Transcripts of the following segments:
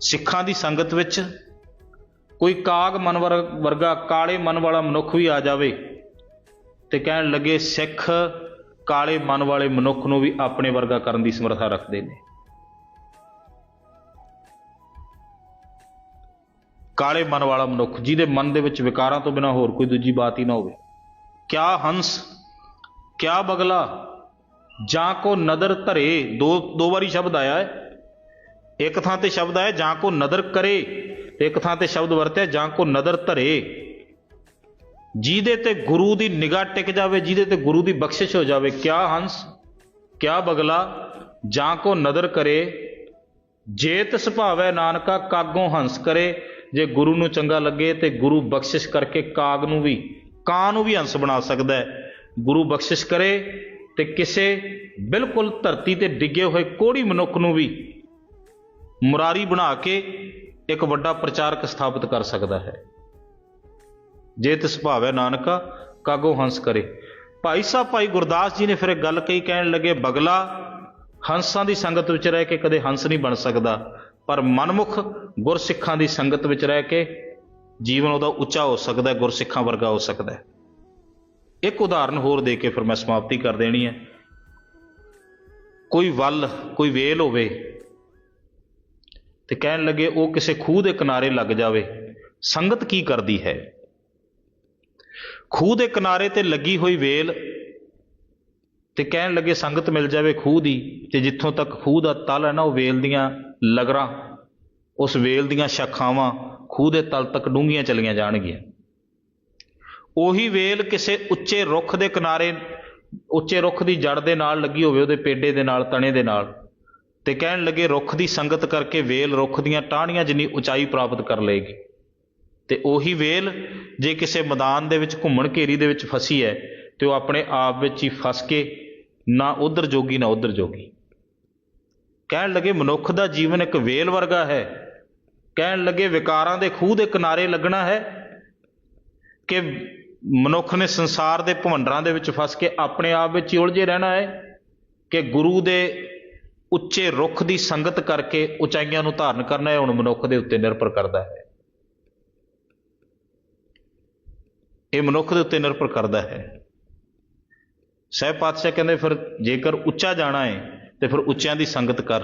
ਸਿੱਖਾਂ ਦੀ ਸੰਗਤ ਵਿੱਚ ਕੋਈ ਕਾਗ ਮਨ ਵਰ- ਵਰਗਾ, ਕਾਲੇ ਮਨ ਵਾਲਾ ਮਨੁੱਖ ਵੀ ਆ ਜਾਵੇ ਤੇ ਕਹਿਣ ਲੱਗੇ, ਸਿੱਖ ਕਾਲੇ ਮਨ ਵਾਲੇ ਮਨੁੱਖ ਨੂੰ ਵੀ ਆਪਣੇ ਵਰਗਾ ਕਰਨ ਦੀ ਸਮਰੱਥਾ ਰੱਖਦੇ ਨੇ। ਕਾਲੇ ਮਨ ਵਾਲਾ ਮਨੁੱਖ, ਜਿਹਦੇ ਮਨ ਦੇ ਵਿੱਚ ਵਿਕਾਰਾਂ ਤੋਂ ਬਿਨਾ ਹੋਰ ਕੋਈ ਦੂਜੀ ਬਾਤ ਹੀ ਨਾ ਹੋਵੇ। ਕਿਆ ਹੰਸ, ਕਿਆ ਬਗਲਾ, ਜਾਂ ਕੋ ਨਦਰ ਧਰੇ, ਦੋ ਦੋ ਵਾਰੀ ਸ਼ਬਦ ਆਇਆ ਹੈ। ਇੱਕ ਥਾਂ ਤੇ ਸ਼ਬਦ ਆਇਆ, ਜਾਂ ਕੋ ਨਦਰ ਕਰੇ, ਤੇ ਇੱਕ ਥਾਂ ਤੇ ਸ਼ਬਦ ਵਰਤਿਆ, ਜਾਂ ਕੋ ਨਦਰ ਧਰੇ। ਜਿਹਦੇ ਤੇ ਗੁਰੂ ਦੀ ਨਿਗਾਹ ਟਿਕ ਜਾਵੇ, ਜਿਹਦੇ ਤੇ ਗੁਰੂ ਦੀ ਬਖਸ਼ਿਸ਼ ਹੋ ਜਾਵੇ, ਕਿਆ ਹੰਸ, ਕਿਆ ਬਗਲਾ, ਜਾਂ ਕੋ ਨਦਰ ਕਰੇ। ਜੇ ਤਿਸ ਭਾਵੈ ਨਾਨਕਾ, ਕਾਗੋਂ ਹੰਸ ਕਰੇ। ਜੇ ਗੁਰੂ ਨੂੰ ਚੰਗਾ ਲੱਗੇ, ਤੇ ਗੁਰੂ ਬਖਸ਼ਿਸ਼ ਕਰਕੇ ਕਾਗ ਨੂੰ ਵੀ, ਕਾਂ ਨੂੰ ਵੀ ਹੰਸ ਬਣਾ ਸਕਦਾ ਹੈ। ਗੁਰੂ ਬਖਸ਼ਿਸ਼ ਕਰੇ, ਤੇ ਕਿਸੇ ਬਿਲਕੁਲ ਧਰਤੀ ਤੇ ਡਿੱਗੇ ਹੋਏ ਕੋੜੀ ਮਨੁੱਖ ਨੂੰ ਵੀ ਮੁਰਾਰੀ ਬਣਾ ਕੇ ਇੱਕ ਵੱਡਾ ਪ੍ਰਚਾਰਕ ਸਥਾਪਿਤ ਕਰ ਸਕਦਾ ਹੈ। ਜੇ ਤਿਸ ਭਾਵੈ ਨਾਨਕਾ, ਕਾਗੋ ਹੰਸ ਕਰੇ। ਭਾਈ ਸਾਹਿਬ, ਭਾਈ ਗੁਰਦਾਸ ਜੀ ਨੇ ਫਿਰ ਇਹ ਗੱਲ ਕਹੀ, ਕਹਿਣ ਲੱਗੇ, ਬਗਲਾ, ਹੰਸਾਂ ਦੀ ਸੰਗਤ ਵਿੱਚ ਰਹਿ ਕੇ ਕਦੇ ਹੰਸ ਨਹੀਂ ਬਣ ਸਕਦਾ। ਪਰ ਮਨਮੁਖ ਗੁਰਸਿੱਖਾਂ ਦੀ ਸੰਗਤ ਵਿੱਚ ਰਹਿ ਕੇ ਜੀਵਨ ਉਹਦਾ ਉੱਚਾ ਹੋ ਸਕਦਾ ਹੈ, ਗੁਰਸਿੱਖਾਂ ਵਰਗਾ ਹੋ ਸਕਦਾ ਹੈ। ਇੱਕ ਉਦਾਹਰਨ ਹੋਰ ਦੇ ਕੇ ਫਿਰ ਮੈਂ ਸਮਾਪਤੀ ਕਰ ਦੇਣੀ ਹੈ। ਕੋਈ ਵੱਲ, ਕੋਈ ਵੇਲ ਹੋਵੇ ਅਤੇ ਕਹਿਣ ਲੱਗੇ, ਉਹ ਕਿਸੇ ਖੂਹ ਦੇ ਕਿਨਾਰੇ ਲੱਗ ਜਾਵੇ। ਸੰਗਤ ਕੀ ਕਰਦੀ ਹੈ? ਖੂਹ ਦੇ ਕਿਨਾਰੇ ਤੇ ਲੱਗੀ ਹੋਈ ਵੇਲ ਤੇ ਕਹਿਣ ਲੱਗੇ, ਸੰਗਤ ਮਿਲ ਜਾਵੇ ਖੂਹ ਦੀ, ਤੇ ਜਿੱਥੋਂ ਤੱਕ ਖੂਹ ਦਾ ਤਲ ਹੈ ਨਾ, ਉਹ ਵੇਲ ਦੀਆਂ ਲਗਰਾਂ, ਉਸ ਵੇਲ ਦੀਆਂ ਸ਼ਾਖਾਵਾਂ ਖੂਹ ਦੇ ਤਲ ਤੱਕ ਡੂੰਘੀਆਂ ਚਲੀਆਂ ਜਾਣਗੀਆਂ। ਉਹੀ ਵੇਲ ਕਿਸੇ ਉੱਚੇ ਰੁੱਖ ਦੇ ਕਿਨਾਰੇ, ਉੱਚੇ ਰੁੱਖ ਦੀ ਜੜ ਦੇ ਨਾਲ ਲੱਗੀ ਹੋਵੇ, ਉਹਦੇ ਪੇਡੇ ਦੇ ਨਾਲ, ਤਣੇ ਦੇ ਨਾਲ। ਤੇ ਕਹਿਣ ਲੱਗੇ, ਰੁੱਖ ਦੀ ਸੰਗਤ ਕਰਕੇ ਵੇਲ ਰੁੱਖ ਦੀਆਂ ਟਾਹਣੀਆਂ ਜਿੰਨੀ ਉਚਾਈ ਪ੍ਰਾਪਤ ਕਰ ਲਏਗੀ। ਤੇ ਉਹੀ ਵੇਲ ਜੇ ਕਿਸੇ ਮੈਦਾਨ ਦੇ ਵਿੱਚ, ਘੁੰਮਣ ਘੇਰੀ ਦੇ ਵਿੱਚ ਫਸੀ ਹੈ, ਤੇ ਉਹ ਆਪਣੇ ਆਪ ਵਿੱਚ ਹੀ ਫਸ ਕੇ ਨਾ ਉਧਰ ਜੋਗੀ, ਨਾ ਉਧਰ ਜੋਗੀ। ਕਹਿਣ ਲੱਗੇ, ਮਨੁੱਖ ਦਾ ਜੀਵਨ ਇੱਕ ਵੇਲ ਵਰਗਾ ਹੈ। ਕਹਿਣ ਲੱਗੇ, ਵਿਕਾਰਾਂ ਦੇ ਖੂਹ ਦੇ ਕਿਨਾਰੇ ਲੱਗਣਾ ਹੈ ਕਿ ਮਨੁੱਖ ਨੇ ਸੰਸਾਰ ਦੇ ਭਵੰਡਰਾਂ ਦੇ ਵਿੱਚ ਫਸ ਕੇ ਆਪਣੇ ਆਪ ਵਿੱਚ ਹੀ ਉਲਝੇ ਰਹਿਣਾ ਹੈ ਕਿ ਗੁਰੂ ਦੇ ਉੱਚੇ ਰੁੱਖ ਦੀ ਸੰਗਤ ਕਰਕੇ ਉਚਾਈਆਂ ਨੂੰ ਧਾਰਨ ਕਰਨਾ ਹੈ ਹੁਣ ਮਨੁੱਖ ਦੇ ਉੱਤੇ ਨਿਰਭਰ ਕਰਦਾ ਹੈ। ਇਹ ਮਨੁੱਖ ਦੇ ਉੱਤੇ ਨਿਰਭਰ ਕਰਦਾ ਹੈ। ਸਹਿਬ ਪਾਤਸ਼ਾਹ ਕਹਿੰਦੇ, ਫਿਰ ਜੇਕਰ ਉੱਚਾ ਜਾਣਾ ਹੈ ਤੇ ਫਿਰ ਉੱਚਿਆਂ ਦੀ ਸੰਗਤ ਕਰ।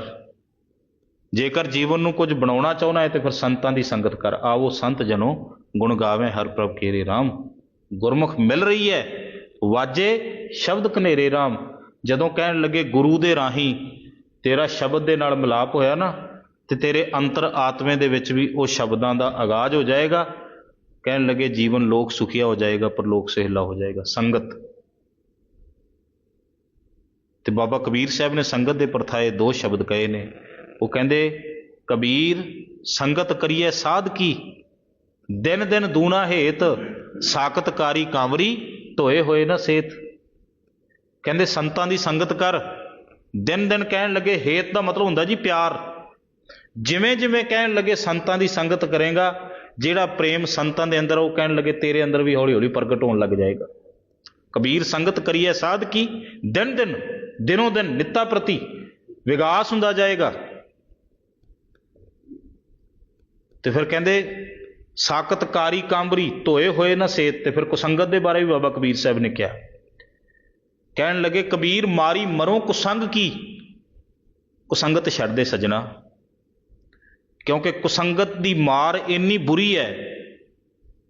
ਜੇਕਰ ਜੀਵਨ ਨੂੰ ਕੁਝ ਬਣਾਉਣਾ ਚਾਹੁੰਦਾ ਹੈ ਤੇ ਫਿਰ ਸੰਤਾਂ ਦੀ ਸੰਗਤ ਕਰ। ਆਓ ਸੰਤ ਜਨੋ, ਗੁਣ ਗਾਵੇਂ ਹਰ ਪ੍ਰਭ ਕੇਰੇ RAM ਗੁਰਮੁਖ ਮਿਲ ਰਹੀ ਹੈ ਵਾਜੇ ਸ਼ਬਦ ਕਨੇਰੇ RAM ਜਦੋਂ ਕਹਿਣ ਲੱਗੇ ਗੁਰੂ ਦੇ ਰਾਹੀਂ ਤੇਰਾ ਸ਼ਬਦ ਦੇ ਨਾਲ ਮਿਲਾਪ ਹੋਇਆ ਨਾ, ਤੇ ਤੇਰੇ ਅੰਤਰ ਆਤਮੇ ਦੇ ਵਿੱਚ ਵੀ ਉਹ ਸ਼ਬਦਾਂ ਦਾ ਆਗਾਜ਼ ਹੋ ਜਾਏਗਾ। ਕਹਿਣ ਲੱਗੇ, ਜੀਵਨ ਲੋਕ ਸੁਖੀਆ ਹੋ ਜਾਏਗਾ, ਪਰ ਲੋਕ ਸਹਿਲਾ ਹੋ ਜਾਏਗਾ। ਸੰਗਤ। ਤੇ ਬਾਬਾ ਕਬੀਰ ਸਾਹਿਬ ਨੇ ਸੰਗਤ ਦੇ ਪਰਥਾਏ ਦੋ ਸ਼ਬਦ ਕਹੇ ਨੇ। ਉਹ ਕਹਿੰਦੇ, ਕਬੀਰ, ਸੰਗਤ ਕਰੀਏ ਸਾਧ ਕੀ? ਦਿਨ ਦਿਨ ਦੂਣਾ ਹੇਤ, ਸਾਖਤਕਾਰੀ ਕਾਂਵਰੀ ਧੋਏ ਹੋਏ ਨਾ ਸੇਤ। ਕਹਿੰਦੇ, ਸੰਤਾਂ ਦੀ ਸੰਗਤ ਕਰ। ਦਿਨ ਦਿਨ ਕਹਿਣ ਲੱਗੇ ਹੇਤ ਦਾ ਮਤਲਬ ਹੁੰਦਾ ਜੀ ਪਿਆਰ। ਜਿਵੇਂ ਜਿਵੇਂ ਕਹਿਣ ਲੱਗੇ ਸੰਤਾਂ ਦੀ ਸੰਗਤ ਕਰੇਗਾ, ਜਿਹੜਾ ਪ੍ਰੇਮ ਸੰਤਾਂ ਦੇ ਅੰਦਰ ਉਹ ਕਹਿਣ ਲੱਗੇ ਤੇਰੇ ਅੰਦਰ ਵੀ ਹੌਲੀ ਹੌਲੀ ਪ੍ਰਗਟ ਹੋਣ ਲੱਗ ਜਾਏਗਾ। ਕਬੀਰ ਸੰਗਤ ਕਰੀਏ ਸਾਧ ਕੀ? ਦਿਨ ਦਿਨ, ਦਿਨੋਂ ਦਿਨ ਨਿੱਤਾ ਪ੍ਰਤੀ ਵਿਗਾਸ ਹੁੰਦਾ ਜਾਏਗਾ। ਤੇ ਫਿਰ ਕਹਿੰਦੇ ਸਾਕਤਕਾਰੀ ਕਾਂਬਰੀ ਧੋਏ ਹੋਏ ਨਾ ਸੇਤ, ਤੇ ਫਿਰ ਕੁਸੰਗਤ ਦੇ ਬਾਰੇ ਵੀ ਬਾਬਾ ਕਬੀਰ ਸਾਹਿਬ ਨੇ ਕਿਹਾ। ਕਹਿਣ ਲੱਗੇ, ਕਬੀਰ, ਮਾਰੀ ਮਰੋ ਕੁਸੰਗ ਕੀ? ਕੁਸੰਗਤ ਛੱਡ ਦੇ ਸਜਣਾ, ਕਿਉਂਕਿ ਕੁਸੰਗਤ ਦੀ ਮਾਰ ਇੰਨੀ ਬੁਰੀ ਹੈ।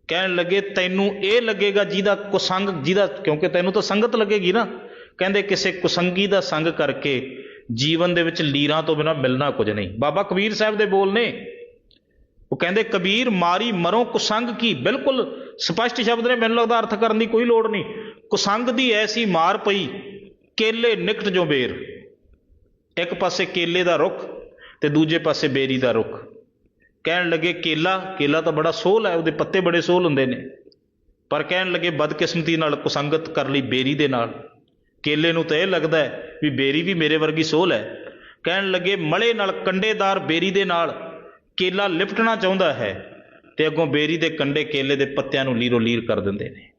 ਕਹਿਣ ਲੱਗੇ, ਤੈਨੂੰ ਇਹ ਲੱਗੇਗਾ ਜਿਹਦਾ ਕੁਸੰਗ, ਜਿਹਦਾ, ਕਿਉਂਕਿ ਤੈਨੂੰ ਤਾਂ ਸੰਗਤ ਲੱਗੇਗੀ ਨਾ। ਕਹਿੰਦੇ, ਕਿਸੇ ਕੁਸੰਗੀ ਦਾ ਸੰਗ ਕਰਕੇ ਜੀਵਨ ਦੇ ਵਿੱਚ ਲੀਰਾਂ ਤੋਂ ਬਿਨਾ ਮਿਲਣਾ ਕੁਝ ਨਹੀਂ। ਬਾਬਾ ਕਬੀਰ ਸਾਹਿਬ ਦੇ ਬੋਲ ਨੇ। ਉਹ ਕਹਿੰਦੇ, ਕਬੀਰ, ਮਾਰੀ ਮਰੋ ਕੁਸੰਗ ਕੀ? ਬਿਲਕੁਲ ਸਪਸ਼ਟ ਸ਼ਬਦ ਨੇ, ਮੈਨੂੰ ਲੱਗਦਾ ਅਰਥ ਕਰਨ ਦੀ ਕੋਈ ਲੋੜ ਨਹੀਂ। ਕੁਸੰਗ ਦੀ ਐਸੀ ਮਾਰ ਪਈ, ਕੇਲੇ ਨਿਕਟ ਜੋ ਬੇਰ। ਇੱਕ ਪਾਸੇ ਕੇਲੇ ਦਾ ਰੁੱਖ ਤੇ ਦੂਜੇ ਪਾਸੇ ਬੇਰੀ ਦਾ ਰੁੱਖ। ਕਹਿਣ ਲੱਗੇ, ਕੇਲਾ ਕੇਲਾ ਤਾਂ ਬੜਾ ਸੋਹਲ ਹੈ, ਉਹਦੇ ਪੱਤੇ ਬੜੇ ਸੋਹਲ ਹੁੰਦੇ ਨੇ। ਪਰ ਕਹਿਣ ਲੱਗੇ, ਬਦਕਿਸਮਤੀ ਨਾਲ ਕੁਸੰਗਤ ਕਰ ਲਈ ਬੇਰੀ ਦੇ ਨਾਲ। ਕੇਲੇ ਨੂੰ ਤਾਂ ਇਹ ਲੱਗਦਾ ਹੈ ਵੀ ਬੇਰੀ ਵੀ ਮੇਰੇ ਵਰਗੀ ਸੋਹਲ ਹੈ। ਕਹਿਣ ਲੱਗੇ, ਮਲੇ ਨਾਲ ਕੰਡੇਦਾਰ ਬੇਰੀ ਦੇ ਨਾਲ ਕੇਲਾ ਲਿਪਟਣਾ ਚਾਹੁੰਦਾ ਹੈ। ਤੇ ਅੱਗੋਂ ਬੇਰੀ ਦੇ ਕੰਡੇ ਕੇਲੇ ਦੇ ਪੱਤਿਆਂ ਨੂੰ ਲੀਰੋ ਲੀਰ ਕਰ ਦਿੰਦੇ ਨੇ।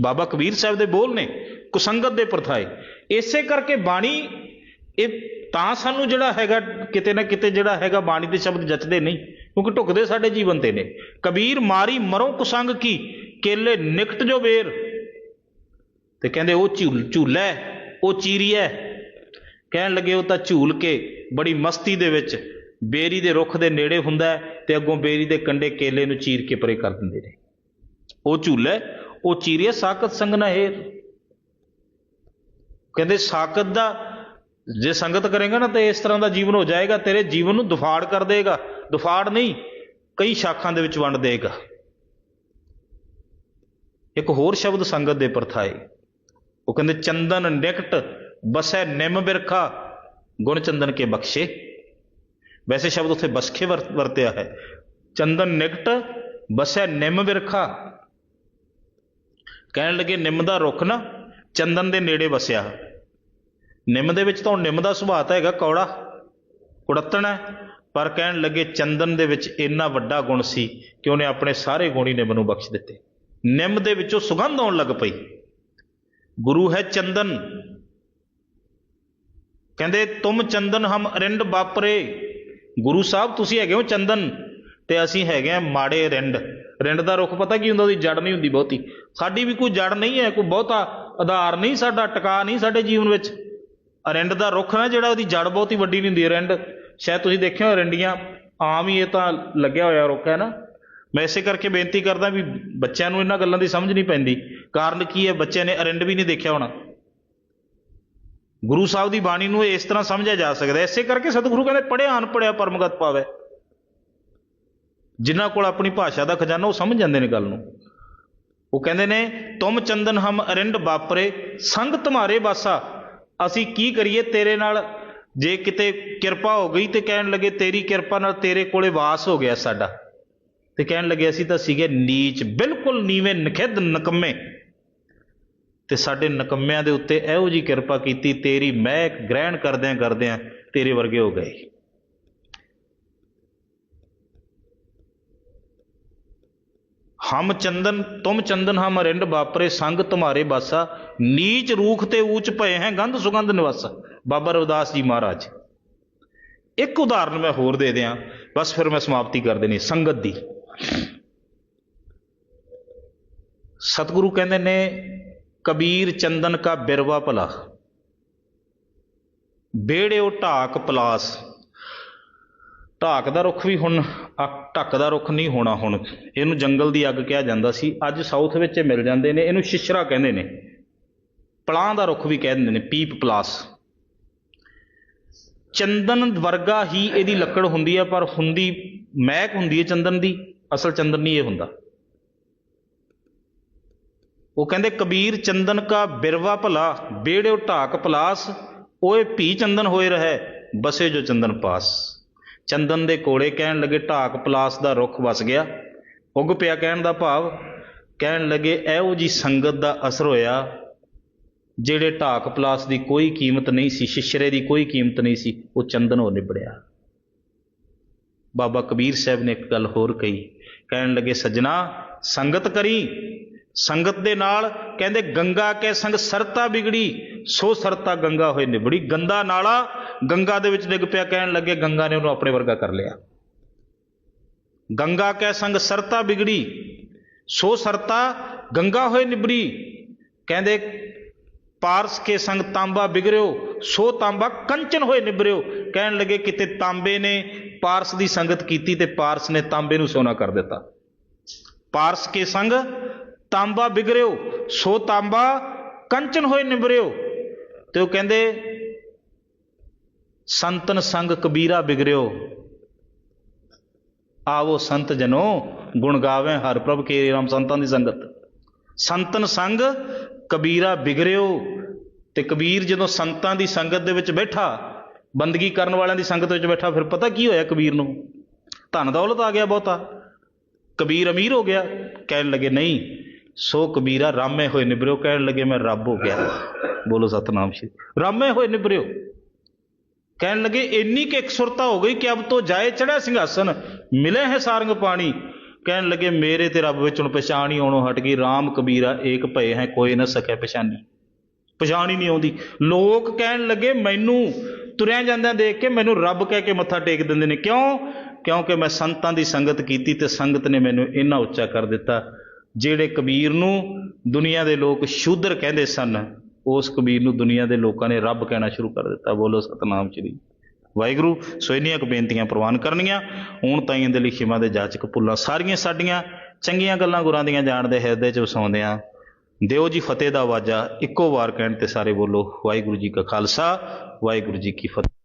ਬਾਬਾ ਕਬੀਰ ਸਾਹਿਬ ਦੇ ਬੋਲ ਨੇ, ਕੁਸੰਗਤ ਦੇ ਪਰਥਾਏ। ਇਸੇ ਕਰਕੇ ਬਾਣੀ, ਇਹ ਤਾਂ ਸਾਨੂੰ ਜਿਹੜਾ ਹੈਗਾ, ਕਿਤੇ ਨਾ ਕਿਤੇ ਜਿਹੜਾ ਹੈਗਾ ਬਾਣੀ ਦੇ ਸ਼ਬਦ ਜੱਚਦੇ ਨਹੀਂ, ਕਿਉਂਕਿ ਢੁਕਦੇ ਸਾਡੇ ਜੀਵਨ ਤੇ ਨੇ। ਕਬੀਰ ਮਾਰੀ ਮਰੋ ਕੁਸੰਗ ਕੀ? ਕੇਲੇ ਨਿਕਟ ਜੋ ਵੇਰ। ਤੇ ਕਹਿੰਦੇ ਉਹ ਝੂਲ, ਝੂਲਾ, ਉਹ ਚੀਰੀਆ ਹੈ। ਕਹਿਣ ਲੱਗੇ ਉਹ ਤਾਂ ਝੂਲ ਕੇ ਬੜੀ ਮਸਤੀ ਦੇ ਵਿੱਚ ਬੇਰੀ ਦੇ ਰੁੱਖ ਦੇ ਨੇੜੇ ਹੁੰਦਾ ਤੇ ਅੱਗੋਂ ਬੇਰੀ ਦੇ ਕੰਡੇ ਕੇਲੇ ਨੂੰ ਚੀਰ ਕੇ ਪਰੇ ਕਰ ਦਿੰਦੇ ਨੇ। ਉਹ ਝੂਲਾ ਹੈ, ਉਹ ਚੀਰੇ ਸਾਕਤ ਸੰਗ ਨਾ ਹੇਰ ਕਹਿੰਦੇ ਸਾਕਤ ਦਾ ਜੇ ਸੰਗਤ ਕਰੇਗਾ ਨਾ ਤੇ ਇਸ ਤਰ੍ਹਾਂ ਦਾ ਜੀਵਨ ਹੋ ਜਾਏਗਾ ਤੇਰੇ ਜੀਵਨ ਨੂੰ ਦੁਫਾੜ ਕਰ ਦੇਗਾ। ਦੁਫਾੜ ਨਹੀਂ ਕਈ ਸ਼ਾਖਾਂ ਦੇ ਵਿੱਚ ਵੰਡ ਦੇਗਾ। ਇੱਕ ਹੋਰ ਸ਼ਬਦ ਸੰਗਤ ਦੇ ਪਰਥਾਏ। ਉਹ ਕਹਿੰਦੇ ਚੰਦਨ ਨਿਕਟ ਬਸੈ ਨਿਮ ਬਿਰਖਾ ਗੁਣ ਚੰਦਨ ਕੇ ਬਖਸ਼ੇ। ਵੈਸੇ ਸ਼ਬਦ ਉੱਥੇ ਬਸਖੇ ਵਰ- ਵਰਤਿਆ ਹੈ। ਚੰਦਨ ਨਿਕਟ, ਬਸੈ ਨਿੰਮ ਵਿਰਖਾ। ਕਹਿਣ ਲੱਗੇ, ਨਿੰਮ ਦਾ ਰੁੱਖ ਨਾ ਚੰਦਨ ਦੇ ਨੇੜੇ ਵਸਿਆ। ਨਿੰਮ ਦੇ ਵਿੱਚ ਤਾਂ ਹੁਣ ਨਿੰਮ ਦਾ ਸੁਭਾਅ ਤਾਂ ਹੈਗਾ, ਕੌੜਾ, ਕੁੜੱਤਣ ਹੈ। ਪਰ ਕਹਿਣ ਲੱਗੇ, ਚੰਦਨ ਦੇ ਵਿੱਚ ਇੰਨਾ ਵੱਡਾ ਗੁਣ ਸੀ ਕਿ ਉਹਨੇ ਆਪਣੇ ਸਾਰੇ ਗੁਣ ਹੀ ਨਿੰਮ ਨੂੰ ਬਖਸ਼ ਦਿੱਤੇ। ਨਿੰਮ ਦੇ ਵਿੱਚੋਂ ਸੁਗੰਧ ਆਉਣ ਲੱਗ ਪਈ। ਗੁਰੂ ਹੈ ਚੰਦਨ। ਕਹਿੰਦੇ, ਤੁਮ ਚੰਦਨ ਹਮ ਅਰਿੰਡ ਬਾਪਰੇ। ਗੁਰੂ ਸਾਹਿਬ ਤੁਸੀਂ ਹੈਗੇ ਹੋ ਚੰਦਨ ਤੇ ਅਸੀਂ ਹੈਗੇ ਆ ਮਾੜੇ ਰਿੰਡ। ਰਿੰਡ ਦਾ ਰੁੱਖ ਪਤਾ ਕੀ ਹੁੰਦਾ, ਉਹਦੀ ਜੜ ਨਹੀਂ ਹੁੰਦੀ ਬਹੁਤੀ। ਸਾਡੀ ਵੀ ਕੋਈ ਜੜ ਨਹੀਂ ਹੈ, ਕੋਈ ਬਹੁਤਾ ਆਧਾਰ ਨਹੀਂ ਸਾਡਾ, ਟਿਕਾ ਨਹੀਂ ਸਾਡੇ ਜੀਵਨ ਵਿੱਚ। ਰਿੰਡ ਦਾ ਰੁੱਖ ਨਾ ਜਿਹੜਾ ਉਹਦੀ ਜੜ ਬਹੁਤੀ ਵੱਡੀ ਨਹੀਂ ਹੁੰਦੀ ਰਿੰਡ। ਸ਼ਾਇਦ ਤੁਸੀਂ ਦੇਖਿਆ ਹੋ ਰਿੰਡੀਆਂ ਆਮ ਹੀ ਇਹ ਤਾਂ ਲੱਗਿਆ ਹੋਇਆ ਰੁੱਖ ਹੈ ਨਾ। ਮੈਂ ਇਸੇ ਕਰਕੇ ਬੇਨਤੀ ਕਰਦਾ ਵੀ ਬੱਚਿਆਂ ਨੂੰ ਇਹਨਾਂ ਗੱਲਾਂ ਦੀ ਸਮਝ ਨਹੀਂ ਪੈਂਦੀ। ਕਾਰਨ ਕੀ ਹੈ, ਬੱਚਿਆਂ ਨੇ ਅਰਿੰਡ ਵੀ ਨਹੀਂ ਦੇਖਿਆ ਹੋਣਾ। ਗੁਰੂ ਸਾਹਿਬ ਦੀ ਬਾਣੀ ਨੂੰ ਇਸ ਤਰ੍ਹਾਂ ਸਮਝਿਆ ਜਾ ਸਕਦਾ ਹੈ। ਇਸੇ ਕਰਕੇ ਸਤਿਗੁਰੂ ਕਹਿੰਦੇ ਪੜਿਆ ਅਨਪੜਿਆ ਪਰਮਗਤ ਪਾਵੇ। ਜਿਨ੍ਹਾਂ ਕੋਲ ਆਪਣੀ ਭਾਸ਼ਾ ਦਾ ਖਜ਼ਾਨਾ, ਉਹ ਸਮਝ ਜਾਂਦੇ ਨੇ ਗੱਲ ਨੂੰ। ਉਹ ਕਹਿੰਦੇ ਨੇ, ਤੁਮ ਚੰਦਨ ਹਮ ਅਰਿੰਡ ਬਾਪਰੇ ਸੰਗ ਤੁਮਾਰੇ ਬਾਸਾ ਅਸੀਂ ਕੀ ਕਰੀਏ ਤੇਰੇ ਨਾਲ? ਜੇ ਕਿਤੇ ਕਿਰਪਾ ਹੋ ਗਈ ਤੇ ਕਹਿਣ ਲੱਗੇ, ਤੇਰੀ ਕਿਰਪਾ ਨਾਲ ਤੇਰੇ ਕੋਲੇ ਵਾਸ ਹੋ ਗਿਆ ਸਾਡਾ। ਤੇ ਕਹਿਣ ਲੱਗੇ, ਅਸੀਂ ਤਾਂ ਸੀਗੇ ਨੀਚ, ਬਿਲਕੁਲ ਨੀਵੇਂ, ਨਖਿੱਧ, ਨਕਮੇ। ਤੇ ਸਾਡੇ ਨਕੰਮਿਆਂ ਦੇ ਉੱਤੇ ਇਹੋ ਜੀ ਕਿਰਪਾ ਕੀਤੀ, ਤੇਰੀ ਮਹਿਕ ਗ੍ਰਹਿਣ ਕਰਦਿਆਂ ਕਰਦਿਆਂ ਤੇਰੇ ਵਰਗੇ ਹੋ ਗਏ। ਹਮ ਚੰਦਨ, ਤੁਮ ਚੰਦਨ ਹਮ ਰਿੰਡ ਬਾਪਰੇ ਸੰਗ ਤੁਮਾਰੇ ਬਾਸਾ ਨੀਚ ਰੂਖ ਤੇ ਊਚ ਭਏ ਹੈ, ਗੰਧ ਸੁਗੰਧ ਨਿਵਾਸਾ। ਬਾਬਾ ਰਵਿਦਾਸ ਜੀ ਮਹਾਰਾਜ, ਇੱਕ ਉਦਾਹਰਨ ਮੈਂ ਹੋਰ ਦੇ ਦਿਆਂ, ਬਸ ਫਿਰ ਮੈਂ ਸਮਾਪਤੀ ਕਰ ਦੇਣੀ, ਸੰਗਤ ਦੀ। ਸਤਿਗੁਰੂ ਕਹਿੰਦੇ ਨੇ ਕਬੀਰ ਚੰਦਨ ਕਾ ਬਿਰਵਾ ਭਲਾ। ਉਹ ਢਾਕ ਪਲਾਸ। ਢਾਕ ਦਾ ਰੁੱਖ ਵੀ ਹੁਣ ਢੱਕ ਦਾ ਰੁੱਖ ਨਹੀਂ ਹੋਣਾ ਹੁਣ। ਇਹਨੂੰ ਜੰਗਲ ਦੀ ਅੱਗ ਕਿਹਾ ਜਾਂਦਾ ਸੀ। ਅੱਜ ਸਾਊਥ ਵਿੱਚ ਇਹ ਮਿਲ ਜਾਂਦੇ ਨੇ। ਇਹਨੂੰ ਸ਼ਿਸ਼ਰਾ ਕਹਿੰਦੇ ਨੇ। ਪਲਾਂ ਦਾ ਰੁੱਖ ਵੀ ਕਹਿ ਦਿੰਦੇ ਨੇ, ਪੀਪ ਪਲਾਸ। ਚੰਦਨ ਵਰਗਾ ਹੀ ਇਹਦੀ ਲੱਕੜ ਹੁੰਦੀ ਹੈ ਪਰ ਹੁੰਦੀ, ਮਹਿਕ ਹੁੰਦੀ ਹੈ ਚੰਦਨ ਦੀ। ਅਸਲ ਚੰਦਨ ਨਹੀਂ ਇਹ ਹੁੰਦਾ। ਉਹ ਕਹਿੰਦੇ, ਕਬੀਰ ਚੰਦਨ ਕਾ ਬਿਰਵਾ ਭਲਾ ਬੇੜਿਓ ਢਾਕ ਪਲਾਸ, ਓਏ ਭੀ ਚੰਦਨ ਹੋਏ ਰਹੈ, ਬਸੇ ਜੋ ਚੰਦਨ ਪਾਸ। ਚੰਦਨ ਦੇ ਕੋਲੇ ਕਹਿਣ ਲੱਗੇ, ਢਾਕ ਪਲਾਸ ਦਾ ਰੁੱਖ ਵਸ ਗਿਆ। ਉੱਗ ਪਿਆ ਕਹਿਣ ਦਾ ਭਾਵ, ਕਹਿਣ ਲੱਗੇ, ਇਹੋ ਜੀ ਸੰਗਤ ਦਾ ਅਸਰ ਹੋਇਆ, ਜਿਹੜੇ ਢਾਕ ਪਲਾਸ ਦੀ ਕੋਈ ਕੀਮਤ ਨਹੀਂ ਸੀ, ਸ਼ਿਸ਼ਰੇ ਦੀ ਕੋਈ ਕੀਮਤ ਨਹੀਂ ਸੀ, ਉਹ ਚੰਦਨ ਹੋ ਨਿਬੜਿਆ। ਬਾਬਾ ਕਬੀਰ ਸਾਹਿਬ ਨੇ ਇੱਕ ਗੱਲ ਹੋਰ ਕਹੀ, ਕਹਿਣ ਲੱਗੇ, ਸੱਜਣਾ, ਸੰਗਤ ਕਰੀ ਸੰਗਤ ਦੇ ਨਾਲ ਕਹਿੰਦੇ ਗੰਗਾ ਕੇ ਸੰਗ ਸਰਤਾ ਵਿਗੜੀ, ਸੋ ਸਰਤਾ ਗੰਗਾ ਹੋਏ ਨਿਬੜੀ। ਗੰਦਾ ਨਾਲਾ ਗੰਗਾ ਦੇ ਵਿੱਚ ਡਿੱਗ ਪਿਆ, ਕਹਿਣ ਲੱਗੇ ਗੰਗਾ ਨੇ ਉਹਨੂੰ ਆਪਣੇ ਵਰਗਾ ਕਰ ਲਿਆ। ਗੰਗਾ ਕੇ ਸੰਗ ਸਰਤਾ ਵਿਗੜੀ, ਸੋ ਸਰਤਾ ਗੰਗਾ ਹੋਏ ਨਿਬੜੀ। ਕਹਿੰਦੇ ਪਾਰਸ ਕੇ ਸੰਗ ਤਾਂਬਾ ਬਿਗੜਿਓ ਸੋ ਤਾਂਬਾ ਕੰਚਨ ਹੋਏ ਨਿਬਰਿਓ ਕਹਿਣ ਲੱਗੇ ਕਿਤੇ ਤਾਂਬੇ ਨੇ ਪਾਰਸ ਦੀ ਸੰਗਤ ਕੀਤੀ ਤੇ ਪਾਰਸ ਨੇ ਤਾਂਬੇ ਨੂੰ ਸੋਨਾ ਕਰ ਦਿੱਤਾ। ਪਾਰਸ ਕੇ ਸੰਗ ਤਾਂਬਾ ਬਿਗਰਿਓ, ਸੋ ਤਾਂਬਾ ਕੰਚਨ ਹੋਏ ਨਿਬਰਿਓ ਤੇ ਉਹ ਕਹਿੰਦੇ, ਸੰਤਨ ਸੰਗ ਕਬੀਰਾ ਬਿਗਰਿਓ। ਆਵੋ ਸੰਤ ਜਨੋ, ਗੁਣ ਗਾਵੇ ਹਰ ਪ੍ਰਭ ਕੇ ਰਾਮ ਸੰਤਾਂ ਦੀ ਸੰਗਤ। ਸੰਤਨ ਸੰਗ ਕਬੀਰਾ ਬਿਗਰਿਓ, ਤੇ ਕਬੀਰ ਜਦੋਂ ਸੰਤਾਂ ਦੀ ਸੰਗਤ ਦੇ ਵਿੱਚ ਬੈਠਾ, ਬੰਦਗੀ ਕਰਨ ਵਾਲਿਆਂ ਦੀ ਸੰਗਤ ਵਿੱਚ ਬੈਠਾ, ਫਿਰ ਪਤਾ ਕੀ ਹੋਇਆ ਕਬੀਰ ਨੂੰ? ਧਨ ਦੌਲਤ ਆ ਗਿਆ ਬਹੁਤਾ। ਕਬੀਰ ਅਮੀਰ ਹੋ ਗਿਆ, ਕਹਿਣ ਲੱਗੇ, ਨਹੀਂ ਸੋ ਕਬੀਰਾ, ਰਾਮੇ ਹੋਏ ਨਿਬਰਿਓ ਕਹਿਣ ਲੱਗੇ ਮੈਂ ਰੱਬ ਹੋ ਗਿਆ। ਬੋਲੋ ਸਤਨਾਮ ਸ਼੍ਰੀ। ਰਾਮੇ ਹੋਏ ਨਿਬਰਿਓ ਕਹਿਣ ਲੱਗੇ, ਇੰਨੀ ਕਿ ਇਕਸੁਰਤਾ ਹੋ ਗਈ ਕਿ ਅਬ ਤੋਂ ਜਾਏ ਚੜਿਆ ਸਿੰਘਾਸਨ, ਮਿਲੇ ਹੈ ਸਾਰੰਗ ਪਾਣੀ। ਕਹਿਣ ਲੱਗੇ, ਮੇਰੇ ਤੇ ਰੱਬ ਵਿੱਚ ਹੁਣ ਪਛਾਣ ਹੀ ਆਉਣੋਂ ਹਟ ਗਈ। RAM ਕਬੀਰਾ, ਏਕ ਭਏ ਹੈ, ਕੋਈ ਨਾ ਸਕੇ ਪਛਾਣੀ। ਪਛਾਣ ਹੀ ਨਹੀਂ ਆਉਂਦੀ। ਲੋਕ ਕਹਿਣ ਲੱਗੇ, ਮੈਨੂੰ ਤੁਰਿਆ ਜਾਂਦਿਆਂ ਦੇਖ ਕੇ ਮੈਨੂੰ ਰੱਬ ਕਹਿ ਕੇ ਮੱਥਾ ਟੇਕ ਦਿੰਦੇ ਨੇ। ਕਿਉਂ? ਕਿਉਂਕਿ ਮੈਂ ਸੰਤਾਂ ਦੀ ਸੰਗਤ ਕੀਤੀ ਤੇ ਸੰਗਤ ਨੇ ਮੈਨੂੰ ਇੰਨਾ ਉੱਚਾ ਕਰ ਦਿੱਤਾ। ਜਿਹੜੇ ਕਬੀਰ ਨੂੰ ਦੁਨੀਆ ਦੇ ਲੋਕ ਸ਼ੂਦਰ ਕਹਿੰਦੇ ਸਨ, ਉਸ ਕਬੀਰ ਨੂੰ ਦੁਨੀਆ ਦੇ ਲੋਕਾਂ ਨੇ ਰੱਬ ਕਹਿਣਾ ਸ਼ੁਰੂ ਕਰ ਦਿੱਤਾ, ਬੋਲੋ ਸਤਨਾਮ ਸ੍ਰੀ। ਵਾਹਿਗੁਰੂ, ਸੋ ਇੰਨੀਆਂ ਕੁ ਬੇਨਤੀਆਂ ਪ੍ਰਵਾਨ ਕਰਨੀਆਂ, ਹੁਣ ਤਾਈਂ ਦੇ ਲਈ ਖਿਮਾ ਦੇ ਜਾਚਕ ਭੁੱਲਾਂ ਸਾਰੀਆਂ ਸਾਡੀਆਂ, ਚੰਗੀਆਂ ਗੱਲਾਂ ਗੁਰਾਂ ਦੀਆਂ ਜਾਣਦੇ ਹਿਰਦੇ 'ਚ ਵਸਾਉਂਦਿਆਂ ਦਿਓ ਜੀ ਫਤਿਹ ਦਾ ਆਵਾਜ਼ਾ, ਇੱਕੋ ਵਾਰ ਕਹਿਣ ਤੇ ਸਾਰੇ ਬੋਲੋ, ਵਾਹਿਗੁਰੂ ਜੀ ਕਾ ਖਾਲਸਾ, ਵਾਹਿਗੁਰੂ ਜੀ ਕੀ ਫਤਿਹ।